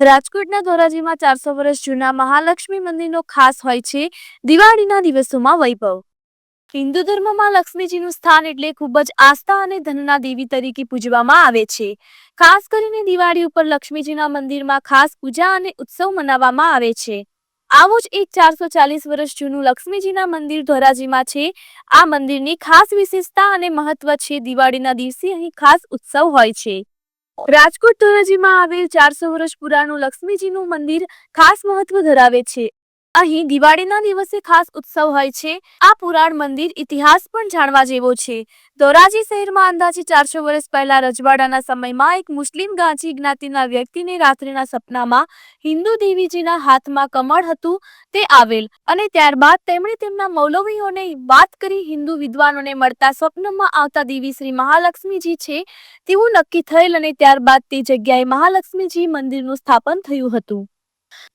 રાજકોટના ધોરાજીમાં ચારસો વર્ષ જૂના મહાલક્ષ્મી મંદિરનો ખાસ હોય છે દિવાળીના દિવસોમાં વૈભવ. હિન્દુ ધર્મમાં લક્ષ્મીજીનું સ્થાન એટલે ખૂબ જ આસ્થા અને ધનના દેવી તરીકે પૂજવામાં આવે છે. ખાસ કરીને દિવાળી ઉપર લક્ષ્મીજીના મંદિરમાં ખાસ પૂજા અને ઉત્સવ મનાવવામાં આવે છે. આવું જ એક ચારસો ચાલીસ વર્ષ જૂનું લક્ષ્મીજીના મંદિર ધોરાજીમાં છે. આ મંદિરની ખાસ વિશેષતા અને મહત્વ છે દિવાળીના દિવસે અહીં ખાસ ઉત્સવ હોય છે. રાજકોટ ધોરાજીમાં આવેલ ચારસો વર્ષ પુરાણું લક્ષ્મીજીનું મંદિર ખાસ મહત્વ ધરાવે છે. અહીં દિવાળીના દિવસે ખાસ ઉત્સવ હોય છે. આ પુરાણ મંદિર ઇતિહાસ પણ જાણવા જેવો છે. ધોરાજી શહેરમાં અંદાજે ચારસો વર્ષ પહેલા રજવાડાના સમયમાં એક મુસ્લિમ ગાંચી જ્ઞાતિના વ્યક્તિને રાત્રિના સપનામાં હિન્દુ દેવીજીના હાથમાં કમળ હતું તે આવેલ અને ત્યારબાદ તેમણે તેમના મૌલવીઓને વાત કરી હિન્દુ વિદ્વાનોને મળતા સ્વપ્નમાં આવતા દેવી શ્રી મહાલક્ષ્મીજી છે તેવું નક્કી થયેલ અને ત્યારબાદ તે જગ્યાએ મહાલક્ષ્મીજી મંદિરનું સ્થાપન થયું હતું.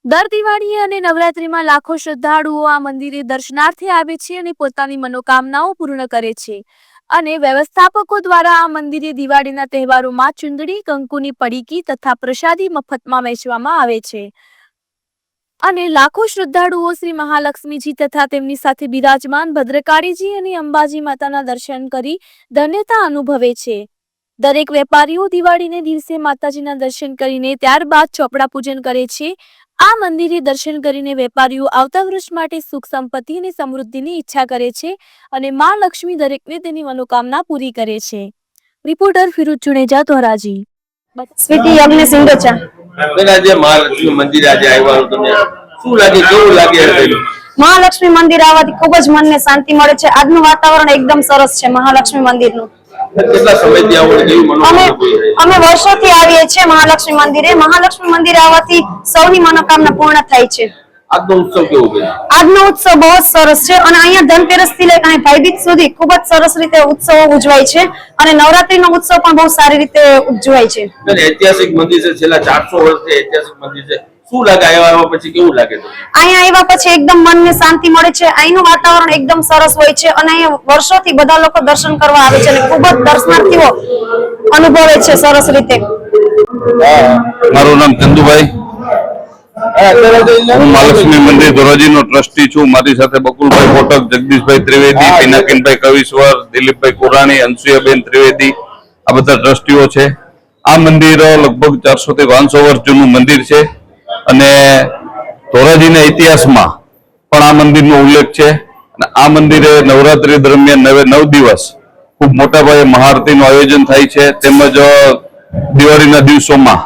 દર દિવાળી અને નવરાત્રીમાં લાખો શ્રદ્ધાળુઓ આ મંદિરે દર્શનાર્થે આવે છે અને પોતાની મનોકામનાઓ પૂર્ણ કરે છે. અને વ્યવસ્થાપકો દ્વારા આ મંદિરે દિવાળીના તહેવારોમાં ચુંદડી, કંકુની પડીકી તથા પ્રસાદી મફતમાં વહેંચવામાં આવે છે. અને લાખો શ્રદ્ધાળુઓ શ્રી મહાલક્ષ્મીજી તથા તેમની સાથે બિરાજમાન ભદ્રકાળીજી અને અંબાજી માતાના દર્શન કરી ધન્યતા અનુભવે છે. દરેક વેપારીઓ દિવાળીને દિવસે માતાજીના દર્શન કરીને ત્યારબાદ ચોપડા પૂજન કરે છે. આ મંદિરે દર્શન કરીને વેપારીઓ આવતા વર્ષ માટે સુખ સંપત્તિ અને સમૃદ્ધિની ઈચ્છા કરે છે અને માં લક્ષ્મી દરેકને તેની મનોકામના પૂરી કરે છે. રિપોર્ટર ફિરોજ ચુનેજા ધોરાજી. સ્વીટી યજ્ઞ સિંગોચા બેન આજે મહાલક્ષ્મી મંદિર આજે આવ્યા તમને શું લાગે કેવું લાગે મહાલક્ષ્મી મંદિર આવવાથી ખૂબ જ મનને શાંતિ મળે છે. આજનું વાતાવરણ એકદમ સરસ છે મહાલક્ષ્મી મંદિરનું. કેટલા સમયથી આવો કેવી અમે મનોકામના અમે વર્ષોથી આવીએ છીએ મહાલક્ષ્મી મંદિરે. મહાલક્ષ્મી મંદિર આવવાથી સૌની મનોકામના પૂર્ણ થાય છે. આજનો ઉત્સવ કેવો બેન આજનો ઉત્સવ બહુ જ સરસ છે અને અહીંયા ધનતેરસથી લઈને ભાઈબીજ સુધી ખૂબ જ સરસ રીતે ઉત્સવો ઉજવાય છે અને નવરાત્રીનો ઉત્સવ પણ બહુ સારી રીતે ઉજવાય છે. ઐતિહાસિક મંદિર છે. છેલ્લા ચારસો વર્ષથી ઐતિહાસિક મંદિર છે. શું લાગે? આવ્યા આવ્યા પછી કેવું લાગે અહીંયા આવ્યા પછી એકદમ મનને શાંતિ મળે છે અહીંનું વાતાવરણ એકદમ સરસ હોય છે અને અહીંયા વર્ષોથી બધા લોકો દર્શન કરવા આવે છે અને ખૂબ જ દર્શનાર્થીઓ અનુભવે છે સરસ રીતે. મારું નામ ચંદુભાઈ. હું મહાલક્ષ્મી મંદિર ધોરાજીનો ટ્રસ્ટી છું. મારી સાથે બકુલભાઈ કોટક જગદીશભાઈ ત્રિવેદી પિનાકીનભાઈ કવિશ્વર દિલીપભાઈ કુરાણી અંશુયાબેન ત્રિવેદી આ બધા ટ્રસ્ટીઓ છે. આ મંદિર લગભગ ચારસો થી પાંચસો વર્ષ જૂનું મંદિર છે. અને ધોરાજીના ઇતિહાસમાં પણ આ મંદિરનો ઉલ્લેખ છે. અને આ મંદિરે નવરાત્રી દરમિયાન નવે નવ દિવસ ખૂબ મોટા પાયે મહાઆરતીનું આયોજન થાય છે. તેમજ દિવાળીના દિવસોમાં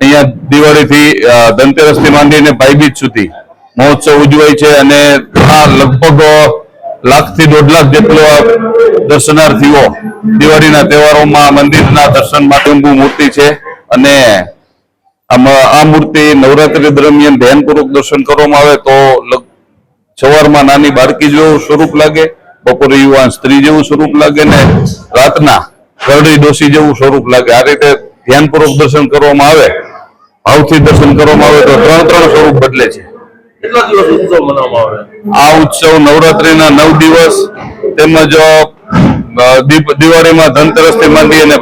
અહીંયા દિવાળીથી ધનતેરસથી માંડીને ભાઈબીજ સુધી મહોત્સવ ઉજવાય છે અને આ લગભગ લાખથી દોઢ લાખ જેટલો દર્શનાર્થીઓ દિવાળીના તહેવારોમાં મંદિરના દર્શન માટે મૂર્તિ છે. અને આમાં આ મૂર્તિ નવરાત્રી દરમિયાન ધ્યાનપૂર્વક દર્શન કરવામાં આવે તો સવારમાં નાની બાળકી જેવું સ્વરૂપ લાગે બપોરે યુવાન સ્ત્રી જેવું સ્વરૂપ લાગે ને રાતના કરડી ડોસી જેવું સ્વરૂપ લાગે. આ રીતે ધ્યાનપૂર્વક દર્શન કરવામાં આવે ભાવથી દર્શન કરવામાં આવે તો ત્રણ ત્રણ સ્વરૂપ બદલે છે. કેટલા દિવસ ઉત્સવ મનાવવામાં આવે? આ ઉત્સવ નવરાત્રીના નવ દિવસ તેમજ દિવાળીમાં દિવાળીમાં ધનતેરસથી માંડી અને